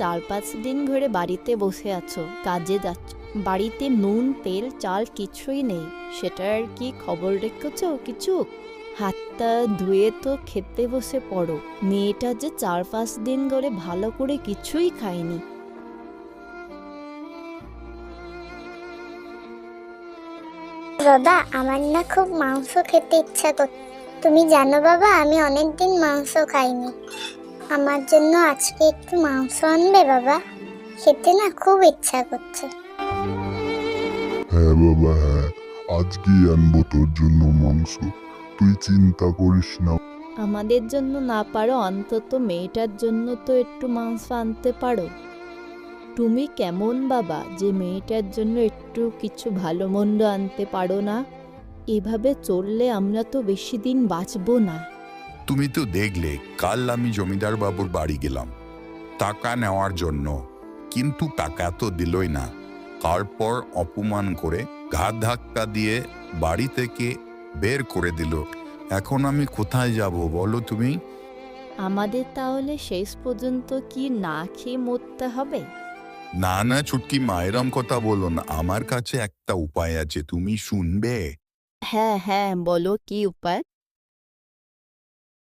চার পাঁচ দিন ধরে বাড়িতে বসে আছো, কাজে যাচ্ছ। বাড়িতে নুন, তেল, চাল কিছুই নেই, সেটার কি খবর রেখেছ কিছু? হাতটা ধুয়ে তো খেতে বসে পড়ো। মেয়েটা যে চার পাঁচ দিন ধরে ভালো করে কিছুই খায়নি। বাবা আমার না খুব মাংস খেতে ইচ্ছা করছে তুমি জানো বাবা, আমি অনেকদিন মাংস খাইনি। আমার জন্য আজকে একটু মাংস আনবে বাবা। খেতে না খুব ইচ্ছা করছে। হ্যাঁ বাবা হ্যাঁ। আজকেই আনব তোর জন্য মাংস। তুই চিন্তা করিস না। আমাদের জন্য না পারো অন্তত মেয়েটার জন্য তো একটু মাংস আনতে পারো। তুমি কেমন বাবা যে মেয়েটার জন্য একটু কিছু ভালো মন্দ আনতে পারো না? এভাবে চললে আমরা তো বেশি দিন বাঁচবো না। তুমি তো দেখলে কাল আমি জমিদার বাবুর বাড়ি গেলাম। টাকা নেওয়ার জন্য কিন্তু টাকা তো দিলই না। তারপর অপমান করে ঘা ধাক্কা দিয়ে বাড়ি থেকে বের করে দিল। এখন আমি কোথায় যাব বলো তুমি? আমাদের তাহলে শেষ পর্যন্ত কি না খেয়ে মরতে হবে? না না ছুটকি মায়েরাম কথা বলো না। আমার কাছে একটা উপায় আছে তুমি শুনবে? হ্যাঁ হ্যাঁ বলো কি উপায়?